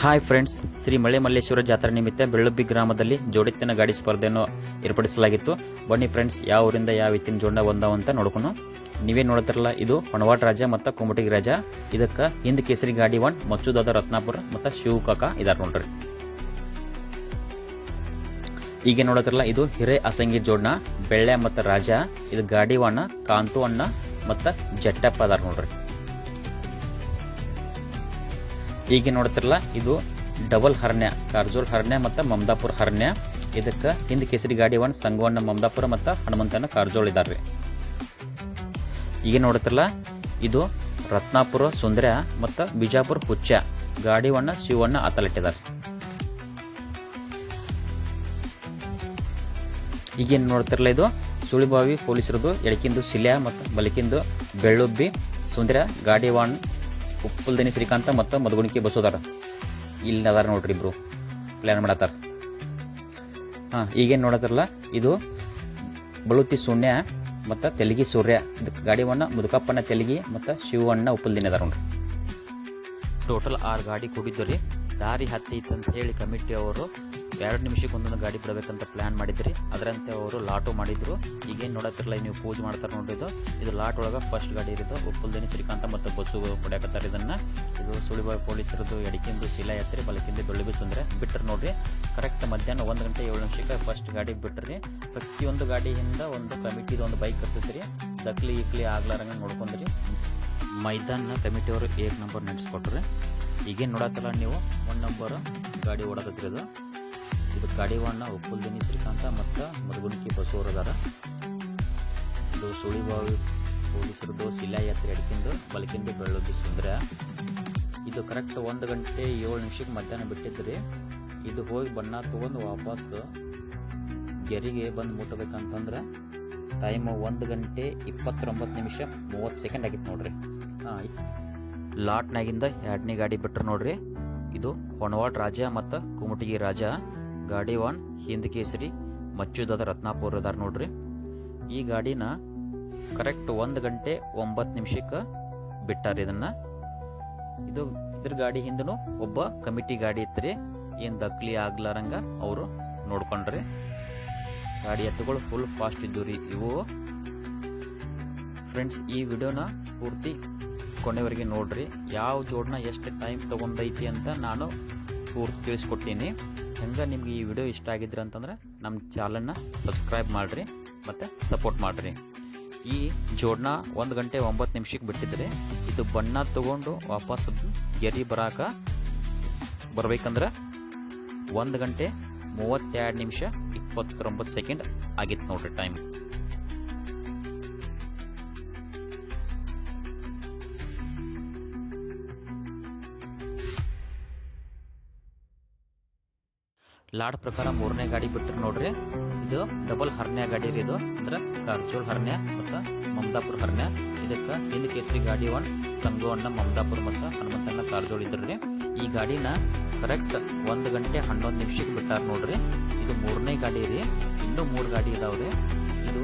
Hi friends Shri ಮಳೆ ಮಲ್ಲೇಶ್ವರ ಜಾತ್ರೆ ನಿಮಿತ್ತ ಬೆಳ್ಳುಬ್ಬಿ ಗ್ರಾಮದಲ್ಲಿ ಜೋಡಿತ್ತಿನ ಗಾಡಿ ಸ್ಪರ್ಧೆಯನ್ನು ಏರ್ಪಡಿಸಲಾಗಿತ್ತು. ಬನ್ನಿ ಫ್ರೆಂಡ್ಸ್ ಯಾವ ಊರಿಂದ ಯಾವ ಇತ್ತಿನ ಜೋಡ ಒಂದಾವ ಅಂತ ನೋಡ್ಕೊಂಡು. ನೀವೇ ನೋಡ್ತಿರಲ್ಲ, ಇದು ಹೊಣವಾಟ ರಾಜ ಮತ್ತು ಕುಮಟಿಗಿ ರಾಜ. ಇದಕ್ಕೆ ಹಿಂದ್ ಕೇಸರಿ ಗಾಡಿ ಒನ್, ಮಚ್ಚುದಾದ ರತ್ನಾಪುರ ಮತ್ತು ಶಿವಕಾಕ ಇದಾರ ನೋಡ್ರಿ. ಈಗ ನೋಡತ್ತಿರಲ್ಲ ಇದು ಹಿರೇ ಅಸಂಗಿ ಜೋಡ್ನ, ಬೆಳ್ಳೆ ಮತ್ತು ರಾಜ. ಇದು ಗಾಡಿ ವಣ್ಣ ಕಾಂತು ಅಣ್ಣ ಮತ್ತು ಜಟ್ಟಪ್ಪ ಅದಾರ ನೋಡ್ರಿ. ಈಗ ನೋಡ್ತಿರಲ್ಲ ಇದು ಡಬಲ್ ಹರ್ನ್ಯ ಕಾರ್ಜೋಲ್ ಹರ್ನ್ಯ ಮತ್ತು ಮಮದಾಪುರ ಹರ್ನ್ಯ ಇದಕ್ಕೆ ಹಿಂದ್ ಕೇಸರಿ ಗಾಡಿ ಒನ್, ಸಂಗವಣ್ಣ ಮಮದಾಪುರ ಮತ್ತು ಹನುಮಂತನ ಕಾರ್ಜೋಳ್ ಇದ್ದಾರೆ ರೀ ಈಗ ನೋಡ್ತಿರಲ್ಲ ಇದು ರತ್ನಾಪುರ, ಸುಂದರ ಮತ್ತು ಬಿಜಾಪುರ ಹುಚ್ಚ. ಗಾಡಿ ಒಣ್ಣ ಶಿವಣ್ಣ ಆತಲಿಟ್ಟಿದ್ದಾರೆ ಈಗೇನು ನೋಡ್ತಿರಲ್ಲ ಇದು, ಸುಳಿಬಾವಿ ಪೊಲೀಸರದು ಎಡಕಿಂದು ಸಿಲ್ಯ ಮತ್ತು ಬಲಕಿಂದು ಬೆಳ್ಳುಬ್ಬಿ, ಸುಂದರ ಗಾಡಿ ವಾಣ್ ಉಪ್ಪುಲ್ದನಿ ಶ್ರೀಕಾಂತ ಮತ್ತು ಮಧುಗುಣಿಕೆ ಬಸೋದಾರ ಇಲ್ಲಿ ಅದಾರ ನೋಡ್ರಿ ಇಬ್ರು. ಪ್ಲಾನ್ ಮಾಡತ್ತಾರ. ಹಾಂ, ಈಗೇನು ನೋಡತ್ತಾರಲ್ಲ, ಇದು ಬಳುತಿ ಶೂನ್ಯ ಮತ್ತು ತೆಲಗಿ ಸೂರ್ಯ. ಇದಕ್ಕೆ ಗಾಡಿ ವಣ್ಣ ಮುದುಕಪ್ಪನ ತೆಲಗಿ ಮತ್ತು ಶಿವಣ್ಣ ಉಪ್ಪುಲ್ದಿನಿ ಅದಾರ ನೋಡ್ರಿ. ಟೋಟಲ್ ಆರು ಗಾಡಿ ಕೂಡಿದ್ದು ರೀ. ದಾರಿ ಹತ್ತೈತೆ ಅಂತ ಹೇಳಿ ಕಮಿಟಿ ಅವರು ಎರಡು ನಿಮಿಷಕ್ಕೆ ಒಂದೊಂದು ಗಾಡಿ ಬಿಡಬೇಕಂತ ಪ್ಲಾನ್ ಮಾಡಿದ್ರಿ. ಅದರಂತೆ ಅವರು ಲಾಟು ಮಾಡಿದ್ರು. ಈಗೇನು ನೋಡತ್ತಿರಲ್ಲ ನೀವು ಪೂಜೆ ಮಾಡ್ತಾರೆ ನೋಡ್ರಿ ಇದು. ಲಾಟ್ ಒಳಗೆ ಫಸ್ಟ್ ಗಾಡಿ ಇರೋದು. ಉಪ್ಪುಲ್ದೇನಿ ಶ್ರೀಕಾಂತ ಮತ್ತು ಬಸ್ಸು ಕೊಡ್ಯಾಕತ್ತಾರ ಇದನ್ನ. ಇದು ಸುಳಿಬಾಯಿ ಪೊಲೀಸರದ್ದು ಎಡಕಿಂದು ಶಿಲಾ ಎತ್ತರಿ ಬಲಕಿಂದ ಬೆಳ್ಳಿ ತೊಂದರೆ ಬಿಟ್ಟರು ನೋಡ್ರಿ. ಕರೆಕ್ಟ್ ಮಧ್ಯಾಹ್ನ ಒಂದು ಗಂಟೆ ಏಳು ನಿಮಿಷಕ್ಕೆ ಫಸ್ಟ್ ಗಾಡಿ ಬಿಟ್ಟರಿ ಪ್ರತಿಯೊಂದು ಗಾಡಿಯಿಂದ ಒಂದು ಕಮಿಟಿದು ಒಂದು ಬೈಕ್ ಕರ್ತೈತ್ರಿ ದಕ್ಲಿ ಇಕ್ಲಿ ಆಗ್ಲಾರಂಗ ನೋಡ್ಕೊಂಡ್ರಿ. ಮೈದಾನ ಕಮಿಟಿಯವರು ಏಕ್ ನಂಬರ್ ನಡೆಸ್ಕೊಟ್ರಿ. ಈಗೇನು ನೋಡತ್ತಲ್ಲ ನೀವು ಒನ್ ನಂಬರ್ ಗಾಡಿ ಓಡಕತ್ರಿ ಇದು ಕಡಿವಣ್ಣ ಉಪ್ಪುಲ್ದಿನಿ ಶ್ರೀಕಾಂತ ಮತ್ತು ಮದುಗುಣಿಕೆ ಬಸವರದಾರ ಇದು ಸುಳಿಬಾವಿ ಪೊಲೀಸರದು ಶಿಲಾ ಯಾತ್ರೆ ಅಡ್ಕಿಂದು ಬಲಕಿಂದು ಬೆಳ್ಳೋದು ಸುಂದರ ಇದು ಕರೆಕ್ಟ್ ಒಂದು ಗಂಟೆ ಏಳು ನಿಮಿಷಕ್ಕೆ ಮಧ್ಯಾಹ್ನ ಬಿಟ್ಟಿದ್ರಿ ಇದು ಹೋಗಿ ಬಣ್ಣ ತೊಗೊಂಡು ವಾಪಸ್ ಗೆರಿಗೆ ಬಂದು ಮುಟ್ಟಬೇಕಂತಂದ್ರೆ ಟೈಮ್ ಒಂದು ಗಂಟೆ ಇಪ್ಪತ್ತೊಂಬತ್ತು ನಿಮಿಷ ಮೂವತ್ತು ಸೆಕೆಂಡ್ ಆಗಿತ್ತು ನೋಡ್ರಿ. ಹಾಂ ಲಾಟ್ನಾಗಿಂದ ಎರಡನೇ ಗಾಡಿ ಬಿಟ್ರು ನೋಡ್ರಿ. ಇದು ಹೊಣವಾಡ್ ರಾಜ ಮತ್ತು ಕುಮಟಗಿ ರಾಜ. ಗಾಡಿ ಒನ್ ಹಿಂದ್ ಕೇಸರಿ ಮಚ್ಚುದಾದ ರತ್ನಾಪುರ ಅದಾರ ನೋಡ್ರಿ. ಈ ಗಾಡಿನ ಕರೆಕ್ಟ್ ಒಂದು ಗಂಟೆ ಒಂಬತ್ತು ನಿಮಿಷಕ್ಕೆ ಬಿಟ್ಟಾರ ಇದನ್ನ. ಇದು ಇದ್ರ ಗಾಡಿ ಹಿಂದನು ಒಬ್ಬ ಕಮಿಟಿ ಗಾಡಿ ಇತ್ತರಿ ಏನು ದಕ್ಲಿ ಆಗ್ಲಾರಂಗ ಅವರು ನೋಡ್ಕೊಂಡ್ರಿ. ಗಾಡಿ ಎತ್ತುಗಳು ಫುಲ್ ಫಾಸ್ಟ್ ಇದ್ದು ರೀ ಇವು. ಫ್ರೆಂಡ್ಸ್ ಈ ವಿಡಿಯೋನ ಪೂರ್ತಿ ಕೊನೆವರೆಗೆ ನೋಡ್ರಿ. ಯಾವ ಜೋಡ್ನ ಎಷ್ಟು ಟೈಮ್ ತಗೊಂಡೈತಿ ಅಂತ ನಾನು ಪೂರ್ತಿ ತಿಳಿಸ್ಕೊಟ್ಟೀನಿ ಹೆಂಗೆ ನಿಮ್ಗೆ ಈ ವಿಡಿಯೋ ಇಷ್ಟ ಆಗಿದ್ರೆ ಅಂತಂದ್ರೆ ನಮ್ಮ ಚಾನಲ್ನ ಸಬ್ಸ್ಕ್ರೈಬ್ ಮಾಡಿರಿ ಮತ್ತು ಸಪೋರ್ಟ್ ಮಾಡಿರಿ. ಈ ಜೋಡ್ನ ಒಂದು ಗಂಟೆ ಒಂಬತ್ತು ನಿಮಿಷಕ್ಕೆ ಬಿಟ್ಟಿದ್ರೆ. ಇದು ಬಣ್ಣ ತಗೊಂಡು ವಾಪಸ್ ಗೆರಿ ಬರಾಕ ಬರಬೇಕಂದ್ರೆ ಒಂದು ಗಂಟೆ ಮೂವತ್ತೆರಡು ನಿಮಿಷ ಇಪ್ಪತ್ತೊಂಬತ್ತು ಸೆಕೆಂಡ್ ಆಗಿತ್ತು ನೋಡ್ರಿ ಟೈಮ್ ಲಾಡ್ ಪ್ರಕಾರ ಮೂರನೇ ಗಾಡಿ ಬಿಟ್ಟರೆ ನೋಡ್ರಿ. ಇದು ಡಬಲ್ ಹರ್ನ್ಯ ಗಾಡಿ ರೀ ಇದು. ಅಂದ್ರೆ ಕಾರ್ಜೋಲ್ ಹರ್ನ್ಯ ಮತ್ತು ಮಮದಾಪುರ ಹರ್ನ್ಯ. ಇದಕ್ಕೆ ಹಿಂದ್ ಕೇಸರಿ ಗಾಡಿ ಒನ್ ಸಂಗೋಣ್ಣ ಮಮದಾಪುರ ಮತ್ತು ಹನುಮಂತಣ್ಣ ಕಾರ್ಜೋಳ್ ಇದ್ರಿ ಈ ಗಾಡಿನ ಕರೆಕ್ಟ್ ಒಂದು ಗಂಟೆ ಹನ್ನೊಂದು ನಿಮಿಷಕ್ಕೆ ಬಿಟ್ಟಾರ ನೋಡ್ರಿ. ಇದು ಮೂರನೇ ಗಾಡಿ ರೀ. ಇನ್ನೂ ಮೂರು ಗಾಡಿ ಇದಾವ್ರಿ ಇದು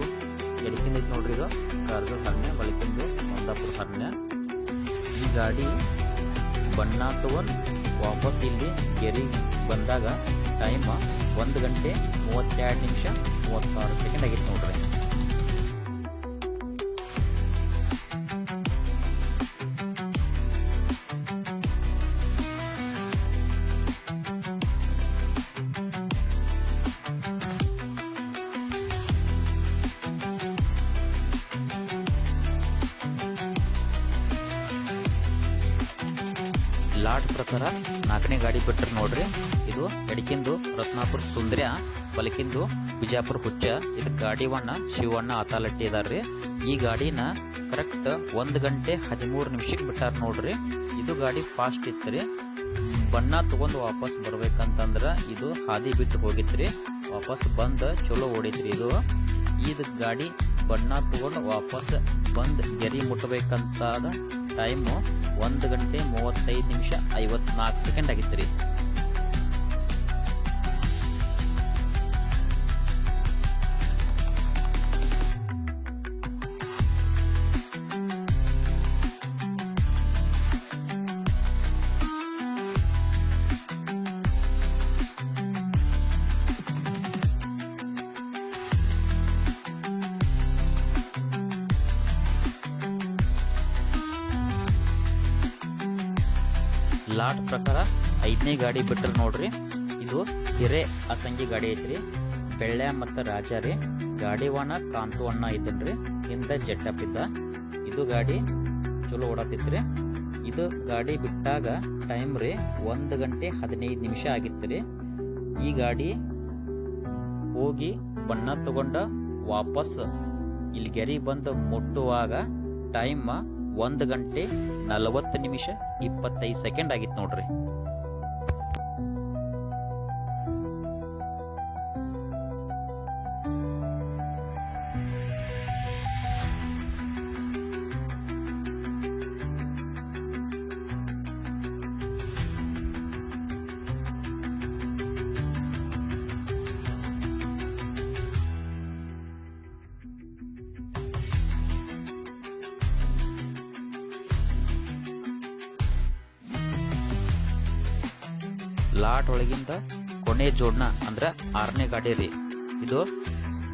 ಎಡಕಿಂದ ನೋಡ್ರಿ ಇದು. ಕಾರ್ಜೋಲ್ ಹರ್ನ್ಯ ಬಳಿಕಿಂದು ಮಮದಾಪುರ ಹರ್ನ್ಯ. ಈ ಗಾಡಿ ಬಣ್ಣ ತಗೊಂಡು ವಾಪಸ್ ಇಲ್ಲಿ ಗೆರಿ ಬಂದಾಗ ಟೈಮ್ ಒಂದು ಗಂಟೆ ಮೂವತ್ತೆರಡು ನಿಮಿಷ ಮೂವತ್ತಾರು ಸೆಕೆಂಡ್ ಆಗಿತ್ತು ನೋಡ್ರಿ. ಲಾಟ್ ಪ್ರಕಾರ ನಾಲ್ಕನೇ ಗಾಡಿ ಬಿಟ್ರೆ ನೋಡ್ರಿ. ಇದು ಎಡಕಿಂದು ರತ್ನಾಪುರ ಸುಂದ್ರ್ಯ, ಬಲಕಿಂದು ಬಿಜಾಪುರ ಹುಚ್ಚ. ಇದು ಗಾಡಿ ವಣ್ಣ ಶಿವಣ್ಣ ಆತಾಲಟ್ಟಿ ಇದಾರ್ರಿ ಈ ಗಾಡಿನ ಕರೆಕ್ಟ್ ಒಂದು ಗಂಟೆ ಹದಿಮೂರು ನಿಮಿಷಕ್ಕೆ ಬಿಟ್ಟಾರ ನೋಡ್ರಿ. ಇದು ಗಾಡಿ ಫಾಸ್ಟ್ ಇತ್ತು ಬಣ್ಣ ತಗೊಂಡು ವಾಪಸ್ ಬರ್ಬೇಕಂತಂದ್ರ ಇದು ಹಾದಿ ಬಿಟ್ಟು ಹೋಗಿತ್ರಿ. ವಾಪಸ್ ಬಂದ ಚಲೋ ಓಡಿತ್ರಿ ಇದು. ಇದು ಗಾಡಿ ಬಣ್ಣ ತಗೊಂಡು ವಾಪಸ್ ಬಂದ್ ಗೆರಿ ಮುಟ್ಟಬೇಕಂತಾದ ಟೈಮು ಒಂದು ಗಂಟೆ ಮೂವತ್ತೈದು ನಿಮಿಷ ಐವತ್ನಾಲ್ಕು ಸೆಕೆಂಡ್ ಆಗಿತ್ತು ರೀ. ಲಾಟ್ ಪ್ರಕಾರ ಐದನೇ ಗಾಡಿ ಬಿಟ್ರೆ ನೋಡ್ರಿ. ಇದು ಹಿರೇ ಅಸಂಗಿ ಗಾಡಿ ಐತ್ರಿ. ಬೆಳ್ಳೆ ಮತ್ತು ರಾಜ ರೀ. ಗಾಡಿ ವಾಣ ಕಾಂತು ಅಣ್ಣ ಐತನ್ರಿ. ಹಿಂದ ಜೆಟ್ಟಪ್ ಇದ್ದ. ಇದು ಗಾಡಿ ಚಲೋ ಓಡಾತಿತ್ರಿ ಇದು ಗಾಡಿ ಬಿಟ್ಟಾಗ ಟೈಮ್ ರೀ ಒಂದು ಗಂಟೆ ಹದಿನೈದು ನಿಮಿಷ ಆಗಿತ್ತು ಈ ಗಾಡಿ ಹೋಗಿ ಬಣ್ಣ ತಗೊಂಡ ವಾಪಸ್ ಇಲ್ಲಿ ಗೆರಿ ಬಂದು ಮುಟ್ಟುವಾಗ ಟೈಮ್ ಒಂದು ಗಂಟೆ ನಲವತ್ತು ನಿಮಿಷ ಇಪ್ಪತ್ತೈದು ಸೆಕೆಂಡ್ ಆಗಿತ್ತು ನೋಡ್ರಿ. ಲಾಟ್ ಒಳಗಿಂದ ಕೊನೆ ಜೋಡ್ನ ಅಂದ್ರ ಆರನೇ ಗಾಡಿ ರೀ ಇದು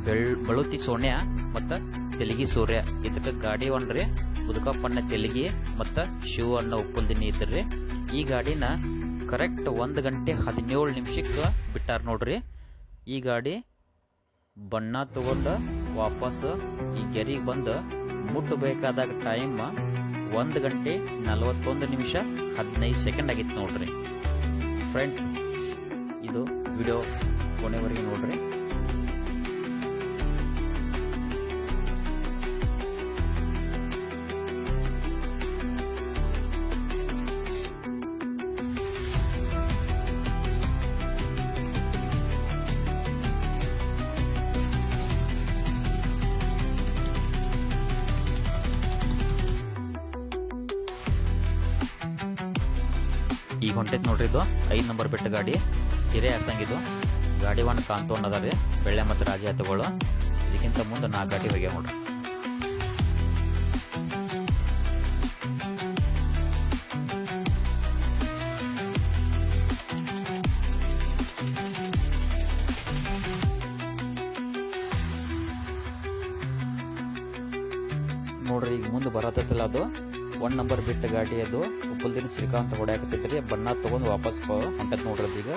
ಬೆಳ್, ಬಳುತಿ ಸೋನ್ಯ ಮತ್ತ ತೆಲಗಿ ಸೂರ್ಯ. ಇದಕ್ಕ ಗಾಡಿ ಒಂದ್ರಿ ಬುದುಕಪ್ಪಣ್ಣ ತೆಲಗಿ ಮತ್ತ ಶಿವ ಅಣ್ಣ ಉಪ್ಪುಂದಿನಿ ಇದ್ರಿ. ಈ ಗಾಡಿನ ಕರೆಕ್ಟ್ ಒಂದ್ ಗಂಟೆ ಹದಿನೇಳು ನಿಮಿಷಕ್ಕ ಬಿಟ್ಟಾರ ನೋಡ್ರಿ. ಈ ಗಾಡಿ ಬಣ್ಣ ತಗೊಂಡ ವಾಪಸ್ ಈ ಗೆರಿಗೆ ಬಂದು ಮುಟ್ಟಬೇಕಾದಾಗ ಟೈಮ್ ಒಂದ್ ಗಂಟೆ ನಲವತ್ತೊಂದು ನಿಮಿಷ ಹದಿನೈದು ಸೆಕೆಂಡ್ ಆಗಿತ್ತು ನೋಡ್ರಿ. ಫ್ರೆಂಡ್ಸ್ ಇದು ವಿಡಿಯೋ ಕೊನೆವರೆಗೆ ನೋಡ್ರಿ. ಈಗ ಹೊಂಟೈತೆ ನೋಡ್ರಿ ಇದು. ಐದು ನಂಬರ್ ಬೆಟ್ಟ ಗಾಡಿ. ಹಿರೇ ಹಸಂಗಿದು ಗಾಡಿ ಒಂದು ಕಾಂತೋನ್ ಅದ ರೀ ಬೆಳ್ಳೆ ಮತ್ತು ರಾಜ ಎತ್ತಗಳು ಇದಕ್ಕಿಂತ ಮುಂದೆ ನಾಲ್ಕು ಗಾಡಿ ಹೋಗ್ಯಾವ ನೋಡ್ರಿ. ನೋಡ್ರಿ, ಈಗ ಮುಂದೆ ಬರತ್ತಲ್ಲ ಅದು. ಒನ್ ನಂಬರ್ ಬಿಟ್ಟ ಗಾಡಿ ಅದು. ಉಪ್ಪಲ್ದಿನ ಶ್ರೀಕಾಂತ್ ಹೊಡ್ಯಾಕತ್ತೈತ್ರಿ ಬಣ್ಣ ತಗೊಂಡ್ ವಾಪಸ್ ಹೊಂಟತ್ ನೋಡ್ರಿ ಈಗ.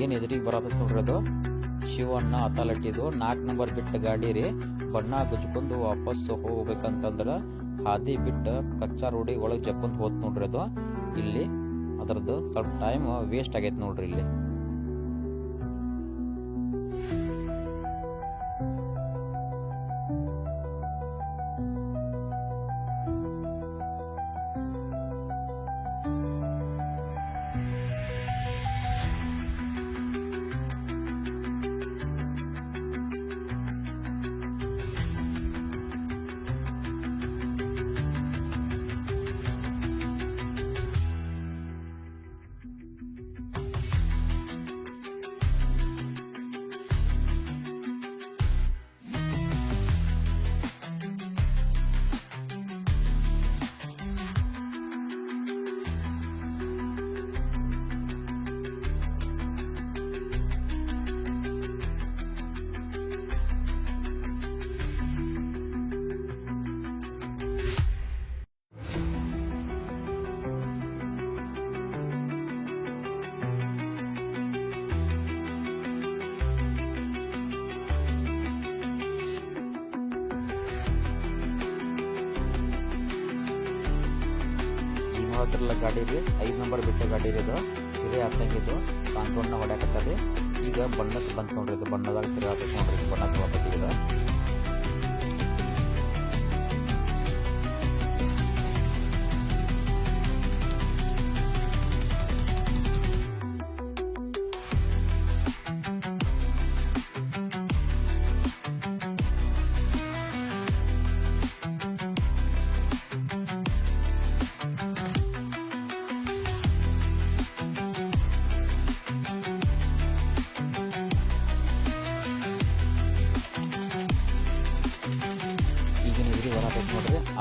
ಈಗೇನ್ ಎದುರಿಗೆ ಬರತ್ತ ನೋಡ್ರಿ ಶಿವಣ್ಣ ಅತಾಲಟ್ಟಿದು ನಾಲ್ಕು ನಂಬರ್ ಬಿಟ್ಟ ಗಾಡಿ ರೀ. ಬಣ್ಣ ಗುಜ್ಕೊಂಡು ವಾಪಸ್ ಹೋಗ್ಬೇಕಂತಂದ್ರ ಹಾದಿ ಬಿಟ್ಟು ಕಚ್ಚಾ ರೋಡಿ ಒಳಗೆ ಜಕ್ಕೊಂತ ಹೋತ್ ನೋಡ್ರಿ ಅದು. ಇಲ್ಲಿ ಅದರದ್ದು ಸ್ವಲ್ಪ ಟೈಮ್ ವೇಸ್ಟ್ ಆಗೈತೆ ನೋಡ್ರಿ ಇಲ್ಲಿ. ನೋಡತ್ತಿರಲ್ಲ ಗಾಡಿ ರೀ, ಐದು ನಂಬರ್ ಬಿಟ್ಟ ಗಾಡಿ ರೀ ಇದು ಇದೇ ಅಸಂಗಿದ್ದು ಕಾಂಪೌಂಡ್ನ ಹೊಡ್ಯಾಕತ್ತದ. ಈಗ ಬಣ್ಣಕ್ಕೆ ಬಂತು ನೋಡ್ರಿ, ಇದು ಬಣ್ಣದಾಗ ತಿರುಗಾಬೇಕು ನೋಡ್ರಿ, ಬಣ್ಣ ತಗೋಬೇಕು ಈಗ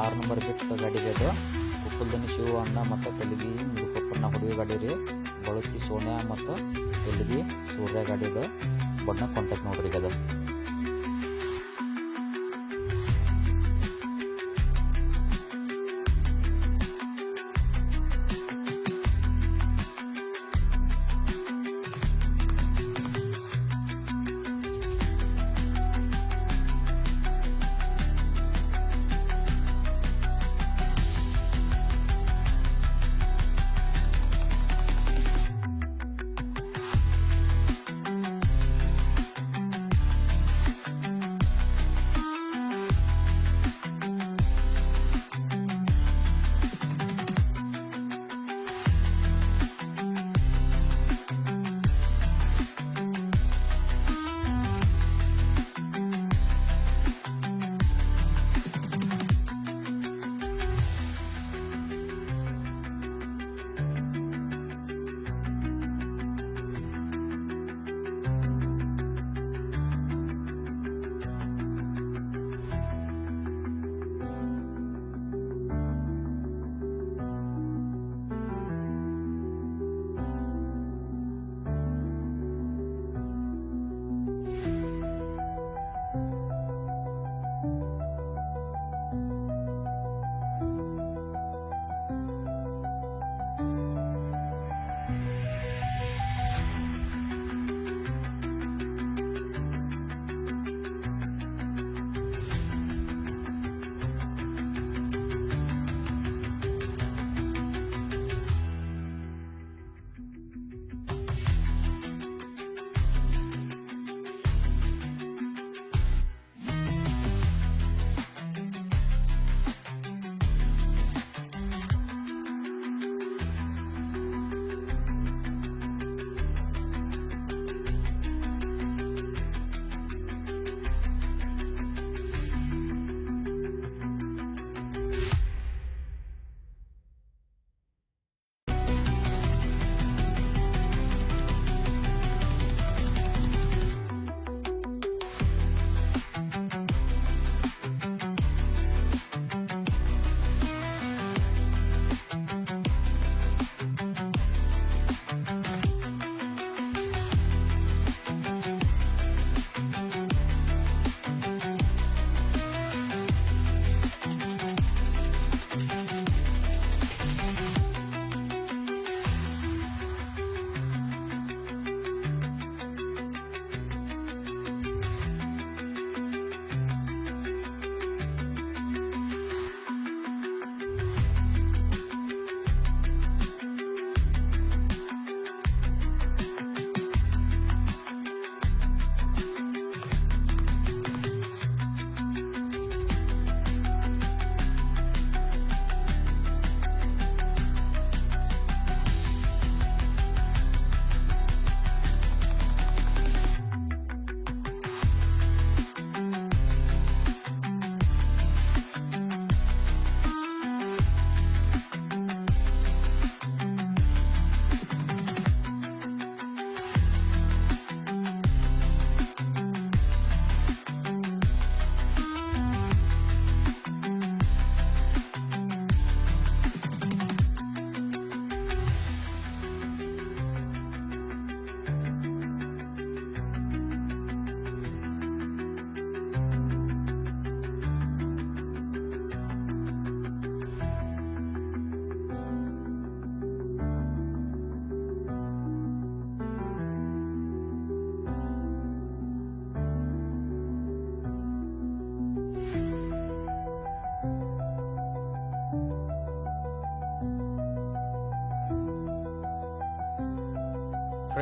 ಆರು ನಂಬರ್ ಬಿಟ್ಟು ಗಾಡಿ ಅದು ಕುಪ್ಪಲ್ದನಿ ಶಿವ, ಅಣ್ಣ ಮತ್ತು ತೆಲಗಿ ಮುದುಕಪ್ಪಣ್ಣ ಹುಡುಗಿ ಗಾಡಿ ರೀ. ಬಳುತ್ತಿ ಸೋನ್ಯಾ ಮತ್ತು ತೆಲಗಿ ಸೂರ್ಯ ಗಾಡಿ ಇದು ಬಣ್ಣ ಕಾಂಟ್ಯಾಕ್ಟ್ ನೋಡ್ರಿ ಅದು.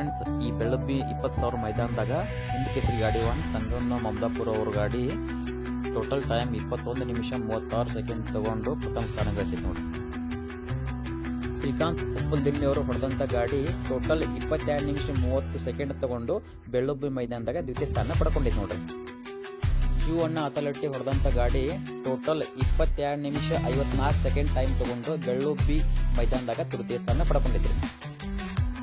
ಫ್ರೆಂಡ್ಸ್, ಈ ಬೆಳಬ್ಬಿ ಇಪ್ಪತ್ತು ಸಾವಿರ ಮೈದಾನದಾಗ ಹಿಂದ್ ಕೇಸರಿ ಗಾಡಿ ಒನ್, ಸಂಗಣ್ಣ, ಮಮದಾಪುರ ಅವ್ರ ಗಾಡಿ. ಟೋಟಲ್ ಟೈಮ್ ಇಪ್ಪತ್ತೊಂದು ನಿಮಿಷ ಮೂವತ್ತಾರು ಸೆಕೆಂಡ್ ತಗೊಂಡು ಪ್ರಥಮ ಸ್ಥಾನ ಗಳಿಸಿದ್ ನೋಡಿ ಶ್ರೀಕಾಂತ್ ಉಪ್ಪಲ್ದಿನ್ನಿ ಅವರು ಹೊಡೆದಂಥ ಗಾಡಿ ಟೋಟಲ್ ಇಪ್ಪತ್ತೆರಡು ನಿಮಿಷ ಮೂವತ್ತು ಸೆಕೆಂಡ್ ತಗೊಂಡು ಬೆಳ್ಳುಬ್ಬಿ ಮೈದಾನದಾಗ ದ್ವಿತೀಯ ಸ್ಥಾನ ಪಡ್ಕೊಂಡಿತ್ತು ನೋಡ್ರಿ. ಶಿವಣ್ಣ ಅಥಲಟ್ಟಿ ಹೊಡೆದಂಥ ಗಾಡಿ ಟೋಟಲ್ ಇಪ್ಪತ್ತೆರಡು ನಿಮಿಷ ಐವತ್ನಾಲ್ಕು ಸೆಕೆಂಡ್ ಟೈಮ್ ತಗೊಂಡು ಬೆಳ್ಳುಬ್ಬಿ ಮೈದಾನದಾಗ ತೃತೀಯ ಸ್ಥಾನ ಪಡ್ಕೊಂಡಿದ್ರಿ.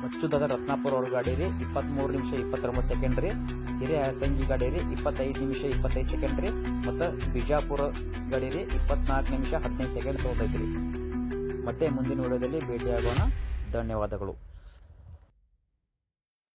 ಮಚ್ಚುದಾದ ರತ್ನಾಪುರ ಅವ್ರ ಗಾಡಿ ರೀ. ಇಪ್ಪತ್ಮೂರು ನಿಮಿಷ ಇಪ್ಪತ್ತೊಂಬತ್ತು ಸೆಕೆಂಡ್ ರೀ. ಹಿರಿಯ ಸಂಜಿ ಗಾಡಿ ರೀ. ಇಪ್ಪತ್ತೈದು ನಿಮಿಷ ಇಪ್ಪತ್ತೈದು ಸೆಕೆಂಡ್ ರೀ. ಮತ್ತು ಬಿಜಾಪುರ ಗಾಡಿ ರೀ. ಇಪ್ಪತ್ನಾಲ್ಕು ನಿಮಿಷ ಹದಿನೈದು ಸೆಕೆಂಡ್ ತಗೊಂಡೈತ್ರಿ ಮತ್ತೆ ಮುಂದಿನ ವಿಡಿಯೋದಲ್ಲಿ ಭೇಟಿಯಾಗೋಣ. ಧನ್ಯವಾದಗಳು.